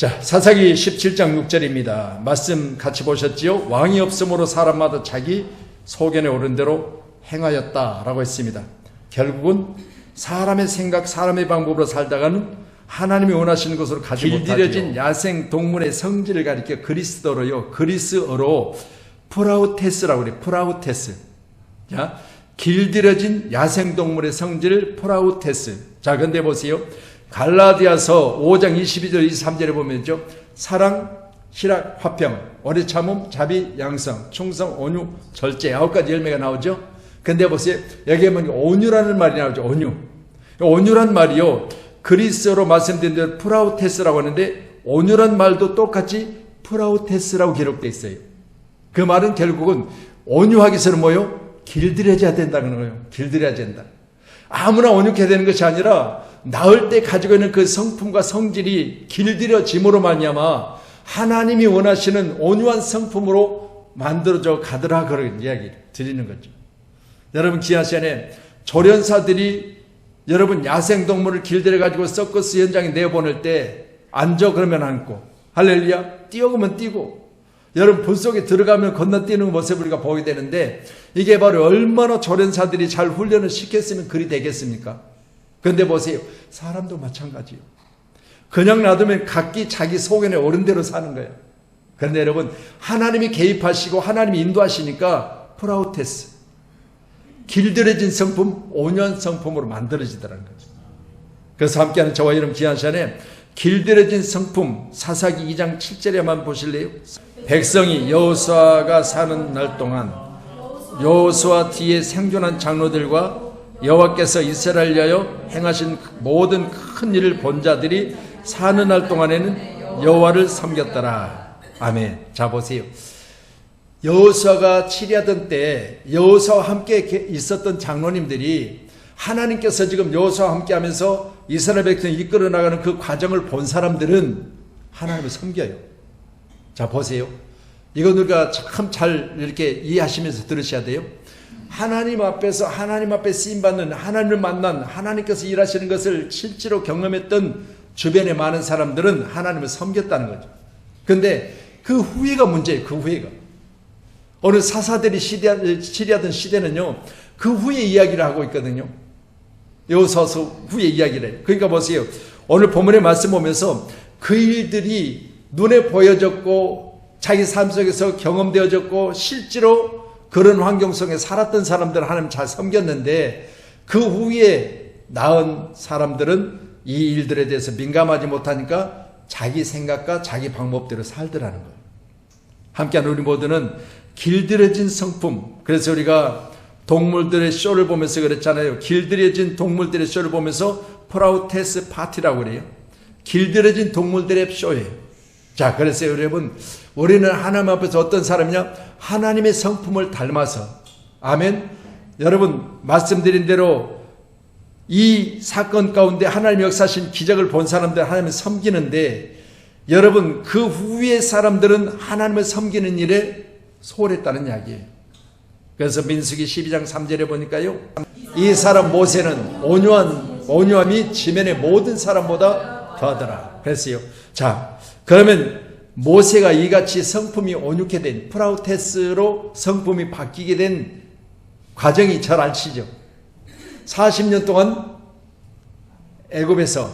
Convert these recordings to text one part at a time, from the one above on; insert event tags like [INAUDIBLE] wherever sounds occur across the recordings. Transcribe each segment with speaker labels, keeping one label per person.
Speaker 1: 자, 사사기 17장 6절입니다. 말씀 같이 보셨지요? 왕이 없으므로 사람마다 자기 소견에 오른 대로 행하였다라고 했습니다. 결국은 사람의 생각, 사람의 방법으로 살다가는 하나님이 원하시는 것으로 가지 못하죠. 길들여진 야생 동물의 성질을 가리켜 그리스도로요. 그리스어로 프라우테스라고 그래요. 프라우테스. 자, 길들여진 야생 동물의 성질을 프라우테스. 자, 근데 보세요. 갈라디아서 5장 22절 23절에 보면죠. 사랑, 희락, 화평, 오래 참음, 자비, 양성, 충성, 온유, 절제 아홉 가지 열매가 나오죠. 근데 보세요. 여기에 보니까 온유라는 말이 나오죠. 온유. 온유란 말이요. 그리스어로 말씀드린 대로 프라우테스라고 하는데 온유란 말도 똑같이 프라우테스라고 기록되어 있어요. 그 말은 결국은 온유하기 위해서는 뭐요? 길들여져야 된다는 거예요. 길들여야 된다. 아무나 온유해야 되는 것이 아니라 나을 때 가지고 있는 그 성품과 성질이 길들여짐으로 말미암아 하나님이 원하시는 온유한 성품으로 만들어져 가더라 그런 이야기 드리는 거죠. 여러분 기한 시간에 조련사들이 여러분 야생동물을 길들여 가지고 서커스 현장에 내보낼 때 앉아 그러면 앉고 할렐루야 뛰어가면 뛰고 여러분 불 속에 들어가면 건너뛰는 모습을 우리가 보게 되는데 이게 바로 얼마나 조련사들이 잘 훈련을 시켰으면 그리 되겠습니까? 그런데 보세요 사람도 마찬가지요. 그냥 놔두면 각기 자기 소견에 오른 대로 사는 거예요. 그런데 여러분 하나님이 개입하시고 하나님이 인도하시니까 프라우테스 길들여진 성품, 5년 성품으로 만들어지더라는 거죠. 그래서 함께하는 저와 여러분 귀한 시간에 길들여진 성품 사사기 2장 7절에만 보실래요? 백성이 여호수아가 사는 날 동안 여호수아 뒤에 생존한 장로들과 여호와께서 이스라엘 위하여 행하신 모든 큰 일을 본 자들이 사는 날 동안에는 여호와를 섬겼더라. 아멘. 자 보세요. 여호수아가 치리하던 때 여호수아와 함께 있었던 장로님들이 하나님께서 지금 여호수아와 함께 하면서 이스라엘 백성을 이끌어 나가는 그 과정을 본 사람들은 하나님을 섬겨요. 자 보세요. 이건 우리가 참 잘 이렇게 이해하시면서 들으셔야 돼요. 하나님 앞에서 하나님 앞에 쓰임 받는 하나님을 만난 하나님께서 일하시는 것을 실제로 경험했던 주변의 많은 사람들은 하나님을 섬겼다는 거죠. 근데 그 후회가 문제예요. 그 후회가. 어느 사사들이 시리하던 시대는요, 그 후에 이야기를 하고 있거든요. 여호수아서 후에 이야기를 해요. 그러니까 보세요. 오늘 본문의 말씀 보면서 그 일들이 눈에 보여졌고 자기 삶 속에서 경험되어졌고 실제로 그런 환경 속에 살았던 사람들 하나님 잘 섬겼는데 그 후에 낳은 사람들은 이 일들에 대해서 민감하지 못하니까 자기 생각과 자기 방법대로 살더라는 거예요. 함께한 우리 모두는 길들여진 성품. 그래서 우리가 동물들의 쇼를 보면서 그랬잖아요. 길들여진 동물들의 쇼를 보면서 프라우테스 파티라고 그래요. 길들여진 동물들의 쇼예요. 자, 그래서 여러분, 우리는 하나님 앞에서 어떤 사람이냐? 하나님의 성품을 닮아서. 아멘. 여러분, 말씀드린 대로 이 사건 가운데 하나님 역사신 기적을 본 사람들 하나님을 섬기는데 여러분, 그 후의 사람들은 하나님을 섬기는 일에 소홀했다는 이야기예요. 그래서 민수기 12장 3절에 보니까요. 이 사람 모세는 온유한 온유함이 지면의 모든 사람보다 더하더라. 그랬어요. 자, 그러면 모세가 이같이 성품이 온유케 된 프라우테스로 성품이 바뀌게 된 과정이 잘 아시죠? 40년 동안 애굽에서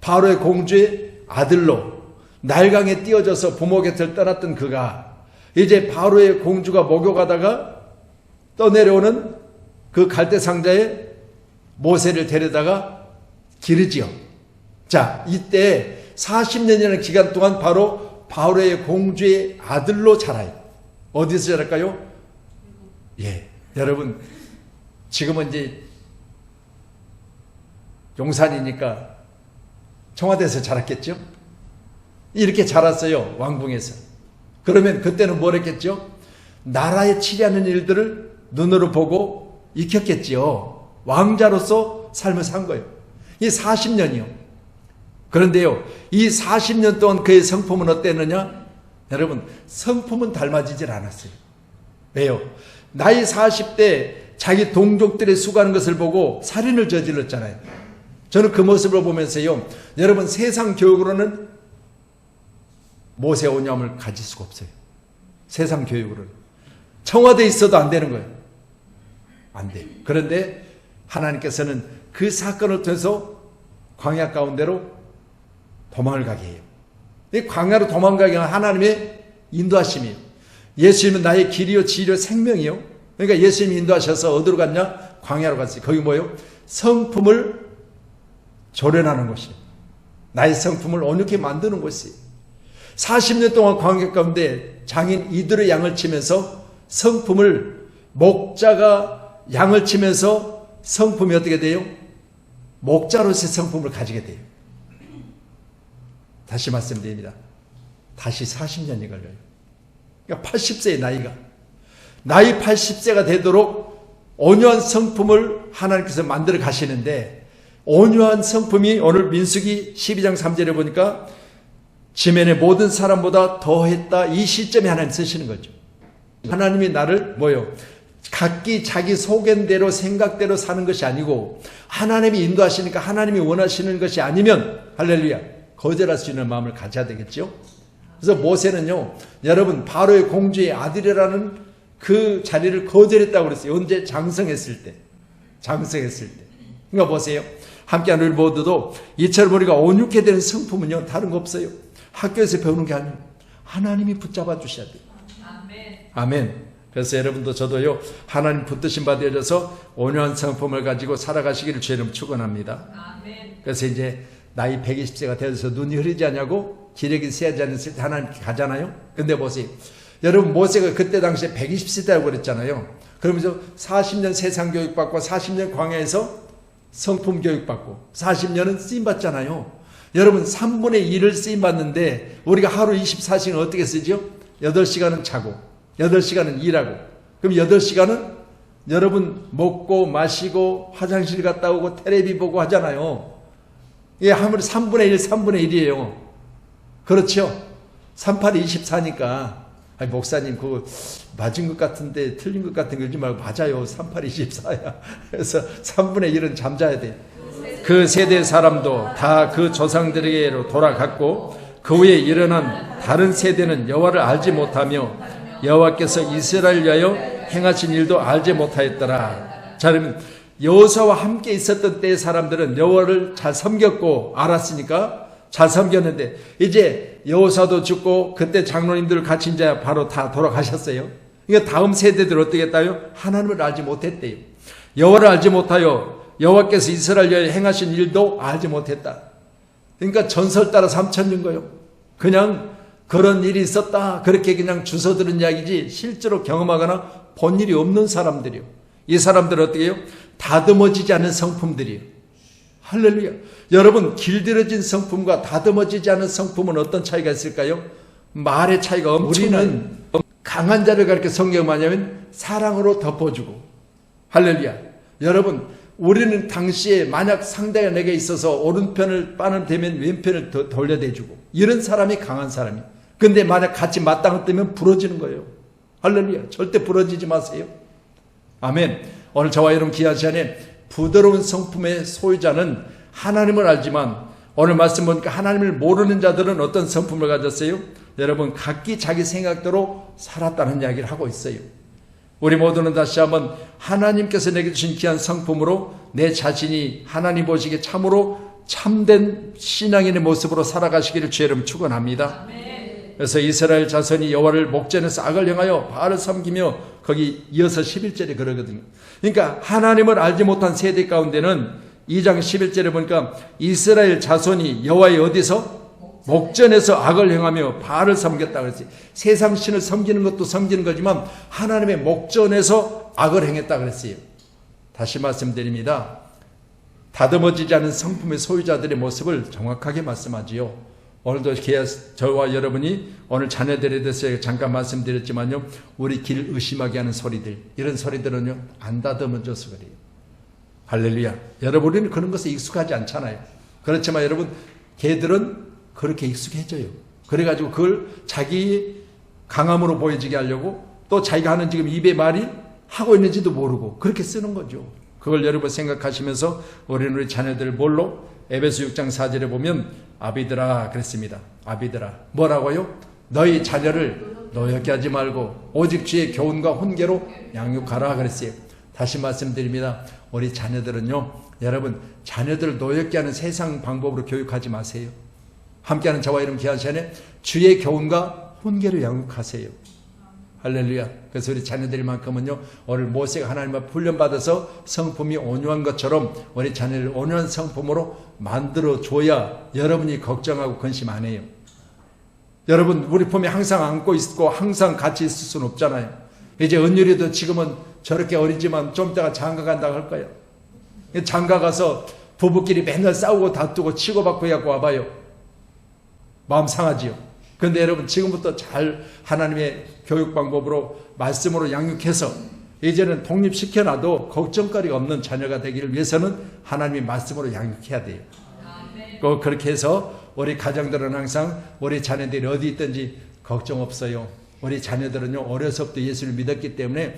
Speaker 1: 바로의 공주의 아들로 날강에 띄어져서 부모 곁을 떠났던 그가 이제 바로의 공주가 목욕하다가 떠내려오는 그 갈대 상자에 모세를 데려다가 기르지요. 자, 이때 40년이라는 기간 동안 바로 바로의 공주의 아들로 자라요. 어디서 자랄까요? 예. 여러분, 지금은 이제 용산이니까 청와대에서 자랐겠죠? 이렇게 자랐어요. 왕궁에서. 그러면 그때는 뭘 했겠죠? 나라에 치려는 일들을 눈으로 보고 익혔겠지요. 왕자로서 삶을 산 거예요. 이 40년이요. 그런데요, 이 40년 동안 그의 성품은 어땠느냐? 여러분, 성품은 닮아지질 않았어요. 왜요? 나이 40대 자기 동족들의 수고하는 것을 보고 살인을 저질렀잖아요. 저는 그 모습을 보면서요, 여러분 세상 교육으로는 모세 오념을 가질 수가 없어요. 세상 교육으로는. 청와대에 있어도 안 되는 거예요. 안 돼. 그런데 하나님께서는 그 사건을 통해서 광야 가운데로 도망을 가게 해요. 이 광야로 도망가게 하는 하나님의 인도하심이에요. 예수님은 나의 길이요, 지리요, 생명이요. 그러니까 예수님이 인도하셔서 어디로 갔냐? 광야로 갔어요. 거기 뭐예요? 성품을 조련하는 곳이에요. 나의 성품을 온유하게 만드는 곳이에요. 40년 동안 광야 가운데 장인 이들의 양을 치면서 성품을 목자가 양을 치면서 성품이 어떻게 돼요? 목자로서의 성품을 가지게 돼요. 다시 말씀드립니다. 다시 40년이 걸려요. 그러니까 80세의 나이가. 나이 80세가 되도록 온유한 성품을 하나님께서 만들어 가시는데 온유한 성품이 오늘 민수기 12장 3절에 보니까 지면의 모든 사람보다 더했다 이 시점에 하나님 쓰시는 거죠. 하나님이 나를 뭐요? 각기 자기 소견대로 생각대로 사는 것이 아니고 하나님이 인도하시니까 하나님이 원하시는 것이 아니면 할렐루야 거절할 수 있는 마음을 가져야 되겠죠. 그래서 모세는요 여러분 바로의 공주의 아들이라는 그 자리를 거절했다고 그랬어요. 언제 장성했을 때 장성했을 때. 그러니까 보세요. 함께하는 우리 모두도 이처럼 우리가 온유케 되는 성품은요 다른 거 없어요. 학교에서 배우는 게 아니에요. 하나님이 붙잡아 주셔야 돼요.
Speaker 2: 아멘.
Speaker 1: 아멘. 그래서 여러분도 저도요 하나님 붙드신 바 되어져서 온유한 성품을 가지고 살아가시기를 주님 축원합니다.
Speaker 2: 아멘.
Speaker 1: 그래서 이제 나이 120세가 되어서 눈이 흐리지 않냐고 기력이 세지 않았을 때 하나님 가잖아요. 근데 보세요. 여러분 모세가 그때 당시에 120세다고 그랬잖아요. 그러면서 40년 세상 교육 받고 40년 광야에서 성품 교육 받고 40년은 쓰임 받잖아요. 여러분 3분의 1을 쓰임 받는데 우리가 하루 24시간 어떻게 쓰죠? 8시간은 자고 8시간은 일하고 그럼 8시간은 여러분 먹고 마시고 화장실 갔다 오고 텔레비 보고 하잖아요. 이게 아무리 3분의 1, 3분의 1이에요. 그렇죠? 38이 24니까. 아니, 목사님, 그거 맞은 것 같은데 틀린 것 같은 거 그러지 말고 맞아요. 38이 24야. [LAUGHS] 그래서 3분의 1은 잠자야 돼. 그 세대 사람도 다 그 조상들에게로 돌아갔고 그 후에 일어난 다른 세대는 여호와를 알지 못하며 여호와께서 이스라엘 위하여 행하신 일도 알지 못하였더라. 자, 그러면 여호사와 함께 있었던 때의 사람들은 여호와를 잘 섬겼고 알았으니까 잘 섬겼는데 이제 여호사도 죽고 그때 장로님들 같이 이제 바로 다 돌아가셨어요. 그러니까 다음 세대들 어떻게 했다요? 하나님을 알지 못했대요. 여호와를 알지 못하여 여호와께서 이스라엘에 행하신 일도 알지 못했다. 그러니까 전설 따라 삼천인 거예요. 그냥 그런 일이 있었다. 그렇게 그냥 주워 들은 이야기지 실제로 경험하거나 본 일이 없는 사람들이요. 이 사람들은 어떻게 해요? 다듬어지지 않은 성품들이에요. 할렐루야. 여러분, 길들여진 성품과 다듬어지지 않은 성품은 어떤 차이가 있을까요? 말의 차이가 엄청난. 우리는 강한 자를 가르쳐 성경 뭐냐면 사랑으로 덮어주고. 할렐루야. 여러분, 우리는 당시에 만약 상대가 내게 있어서 오른편을 빠는 되면 왼편을 더 돌려대주고. 이런 사람이 강한 사람이에요. 근데 만약 같이 맞땅을 뜨면 부러지는 거예요. 할렐루야. 절대 부러지지 마세요. 아멘. 오늘 저와 여러분 귀한 시간에 부드러운 성품의 소유자는 하나님을 알지만 오늘 말씀 보니까 하나님을 모르는 자들은 어떤 성품을 가졌어요? 여러분 각기 자기 생각대로 살았다는 이야기를 하고 있어요. 우리 모두는 다시 한번 하나님께서 내게 주신 귀한 성품으로 내 자신이 하나님 보시기에 참으로 참된 신앙인의 모습으로 살아가시기를 주의 이름 축원합니다. 그래서 이스라엘 자손이 여호와를 목전에서 악을 행하여 바알을 섬기며 거기 이어서 11절에 그러거든요. 그러니까 하나님을 알지 못한 세대 가운데는 2장 11절에 보니까 이스라엘 자손이 여호와의 어디서 목전에서 악을 행하며 바알을 섬겼다 그랬어요. 세상 신을 섬기는 것도 섬기는 거지만 하나님의 목전에서 악을 행했다 그랬어요. 다시 말씀드립니다. 다듬어지지 않은 성품의 소유자들의 모습을 정확하게 말씀하지요. 오늘도 저와 여러분이 오늘 자녀들에 대해서 잠깐 말씀드렸지만요. 우리 길 의심하게 하는 소리들, 이런 소리들은요, 안 다듬어져서 그래요. 할렐루야. 여러분, 우리는 그런 것에 익숙하지 않잖아요. 그렇지만 여러분, 개들은 그렇게 익숙해져요. 그래가지고 그걸 자기 강함으로 보여지게 하려고 또 자기가 하는 지금 입에 말이 하고 있는지도 모르고 그렇게 쓰는 거죠. 그걸 여러분 생각하시면서 우리는 우리 자녀들 뭘로 에베소 6장 4절에 보면 아비들아 그랬습니다. 아비들아 뭐라고요? 너희 자녀를 노엽게 하지 말고 오직 주의 교훈과 훈계로 양육하라 그랬어요. 다시 말씀드립니다. 우리 자녀들은요. 여러분 자녀들을 노엽게 하는 세상 방법으로 교육하지 마세요. 함께하는 저와 이름 귀한 시간에 주의 교훈과 훈계로 양육하세요. 할렐루야. 그래서 우리 자녀들만큼은요, 오늘 모세가 하나님 앞 훈련받아서 성품이 온유한 것처럼 우리 자녀를 온유한 성품으로 만들어 줘야 여러분이 걱정하고 근심 안 해요. 여러분, 우리 품에 항상 안고 있고 항상 같이 있을 수는 없잖아요. 이제 은율이도 지금은 저렇게 어리지만 좀 이따가 장가 간다고 할 거예요. 장가 가서 부부끼리 맨날 싸우고 다투고 치고받고 해갖고 와봐요. 마음 상하지요. 그런데 여러분 지금부터 잘 하나님의 교육 방법으로 말씀으로 양육해서 이제는 독립시켜놔도 걱정거리가 없는 자녀가 되기를 위해서는 하나님의 말씀으로 양육해야 돼요. 꼭 그렇게 해서 우리 가정들은 항상 우리 자녀들이 어디 있든지 걱정 없어요. 우리 자녀들은요 어려서부터 예수를 믿었기 때문에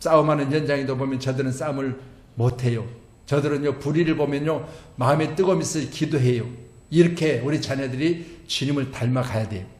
Speaker 1: 싸움하는 현장에도 보면 저들은 싸움을 못해요. 저들은요 불의를 보면요 마음에 뜨거움이 있어 기도해요. 이렇게 우리 자녀들이 주님을 닮아가야 돼요.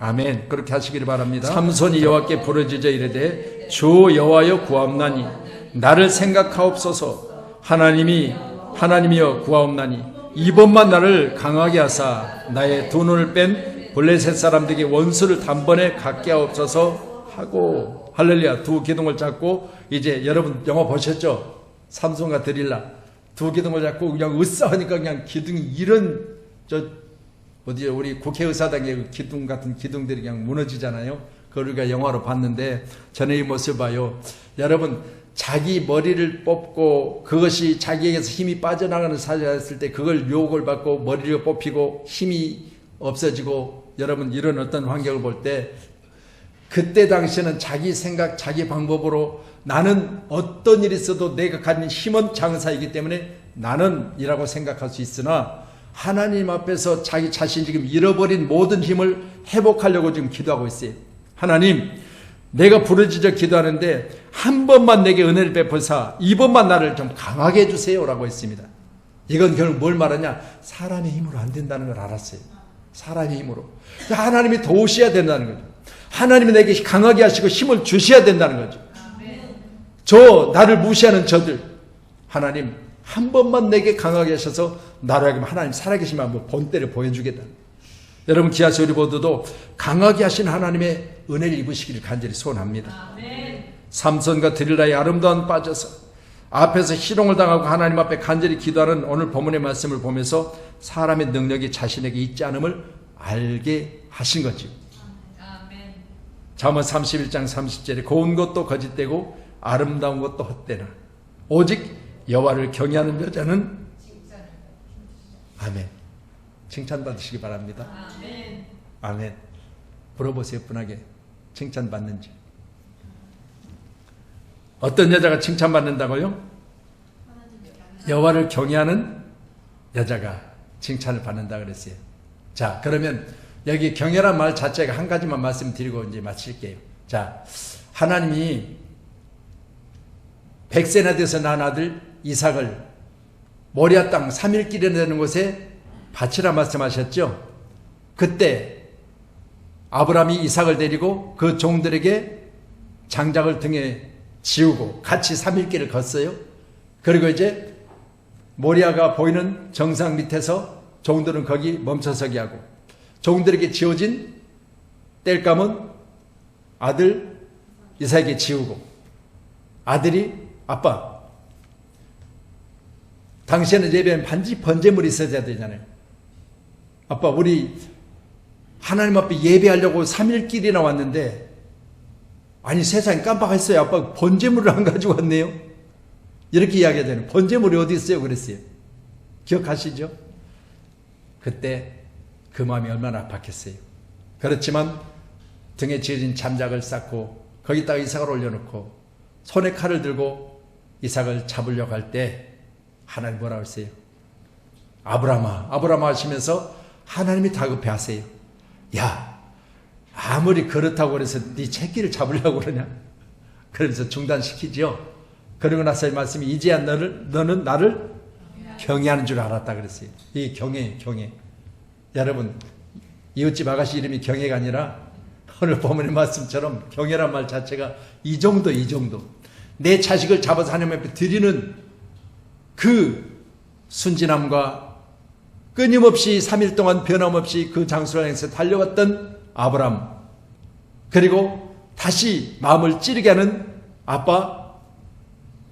Speaker 1: 아멘. 그렇게 하시기를 바랍니다. 삼손이 여호와께 부르짖어 이르되 주 여호와여 구하옵나니 나를 생각하옵소서 하나님이 하나님이여 구하옵나니 이번만 나를 강하게 하사 나의 두 눈을 뺀 블레셋 사람들에게 원수를 단번에 갖게 하옵소서 하고 할렐루야 두 기둥을 잡고 이제 여러분 영화 보셨죠? 삼손과 드릴라 두 기둥을 잡고 그냥 으쌰하니까 그냥 기둥이 이런 저 어디 우리 국회의사당의 그 기둥 같은 기둥들이 그냥 무너지잖아요. 그걸 우리가 영화로 봤는데 이 모습 봐요. 여러분 자기 머리를 뽑고 그것이 자기에게서 힘이 빠져나가는 사자였을 때 그걸 유혹을 받고 머리를 뽑히고 힘이 없어지고 여러분 이런 어떤 환경을 볼 때 그때 당시에는 자기 생각 자기 방법으로 나는 어떤 일이 있어도 내가 가진 힘은 장사이기 때문에 나는 이라고 생각할 수 있으나 하나님 앞에서 자기 자신 지금 잃어버린 모든 힘을 회복하려고 지금 기도하고 있어요. 하나님, 내가 부르짖어 기도하는데 한 번만 내게 은혜를 베푸사 이번만 나를 좀 강하게 해주세요라고 했습니다. 이건 결국 뭘 말하냐? 사람의 힘으로 안 된다는 걸 알았어요. 사람의 힘으로. 하나님이 도우셔야 된다는 거죠. 하나님이 내게 강하게 하시고 힘을 주셔야 된다는 거죠. 저 나를 무시하는 저들 하나님 한 번만 내게 강하게 하셔서 나로 하여금 하나님 살아계시면 한번 본때를 보여주겠다. 여러분 모두도 강하게 하신 하나님의 은혜를 입으시기를 간절히 소원합니다. 삼손과 드릴라의 아름다운 빠져서 앞에서 희롱을 당하고 하나님 앞에 간절히 기도하는 오늘 본문의 말씀을 보면서 사람의 능력이 자신에게 있지 않음을 알게 하신 거죠. 잠언 31장 30절에 고운 것도 거짓되고 아름다운 것도 헛되나 오직 여호와를 경외하는 여자는 아멘. 칭찬받으시기 바랍니다.
Speaker 2: 아멘.
Speaker 1: 아멘. 물어보세요, 분하게. 칭찬받는지. 어떤 여자가 칭찬받는다고요? 여호와를 경외하는 여자가 칭찬을 받는다 그랬어요. 자, 그러면 여기 경외란 말 자체가 한 가지만 말씀드리고 이제 마칠게요. 자, 하나님이 백세나 돼서 낳은 아들 이삭을 모리아 땅 3일 길에 되는 곳에 바치라 말씀하셨죠? 그때 아브라함이 이삭을 데리고 그 종들에게 장작을 등에 지우고 같이 3일 길을 걷어요. 그리고 이제 모리아가 보이는 정상 밑에서 종들은 거기 멈춰서기 하고 종들에게 지어진 땔감은 아들 이삭에게 지우고 아들이 아빠 당시에는 예배는 반드시 번제물이 있어야 되잖아요. 아빠 우리 하나님 앞에 예배하려고 3일길이나 왔는데 아니 세상에 깜빡했어요. 아빠 번제물을 안 가지고 왔네요. 이렇게 이야기하잖아요. 번제물이 어디 있어요? 그랬어요. 기억하시죠? 그때 그 마음이 얼마나 아팠겠어요. 그렇지만 등에 지어진 잠작을 쌓고 거기다가 이삭을 올려놓고 손에 칼을 들고 이삭을 잡으려고 할 때 하나님 뭐라고 했어요? 아브라함아, 아브라함 하시면서 하나님이 다급해 하세요. 야, 아무리 그렇다고 그래서 네 새끼를 잡으려고 그러냐? 그러면서 중단시키죠. 그러고 나서 이 말씀이 이제야 너를, 너는 나를 경외하는 줄 알았다 그랬어요. 이 경외, 경외. 여러분 이웃집 아가씨 이름이 경혜가 아니라 오늘 본문의 말씀처럼 경혜란 말 자체가 이 정도 이 정도 내 자식을 잡아서 하나님 앞에 드리는 그 순진함과 끊임없이 3일 동안 변함없이 그 장소를 향해서 달려왔던 아브람 그리고 다시 마음을 찌르게 하는 아빠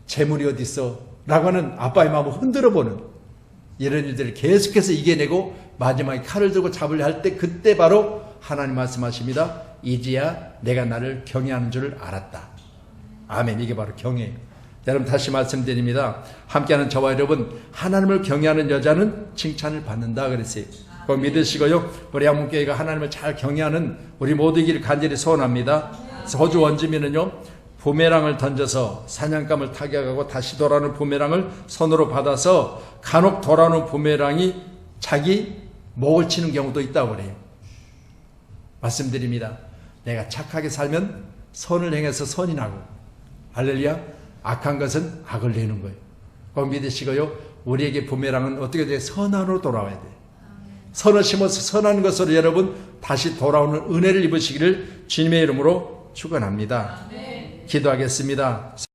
Speaker 1: 재물이 어디 있어? 라고 하는 아빠의 마음을 흔들어 보는 이런 일들을 계속해서 이겨내고 마지막에 칼을 들고 잡으려 할 때 그때 바로 하나님 말씀하십니다. 이제야 내가 나를 경외하는 줄 알았다. 아멘. 이게 바로 경외예요. 여러분 다시 말씀드립니다. 함께하는 저와 여러분 하나님을 경외하는 여자는 칭찬을 받는다 그랬어요. 그거 믿으시고요. 우리 한문교회가 하나님을 잘 경외하는 우리 모두이기를 간절히 소원합니다. 호주 원주민은요. 부메랑을 던져서 사냥감을 타격하고 다시 돌아오는 부메랑을 손으로 받아서 간혹 돌아오는 부메랑이 자기 목을 치는 경우도 있다고 그래요. 말씀드립니다. 내가 착하게 살면 선을 행해서 선이 나고 할렐루야 악한 것은 악을 내는 거예요. 꼭 믿으시고요. 우리에게 부메랑은 어떻게 돼? 선한으로 돌아와야 돼요. 선을 심어서 선한 것으로 여러분 다시 돌아오는 은혜를 입으시기를 주님의 이름으로 축원합니다. 기도하겠습니다.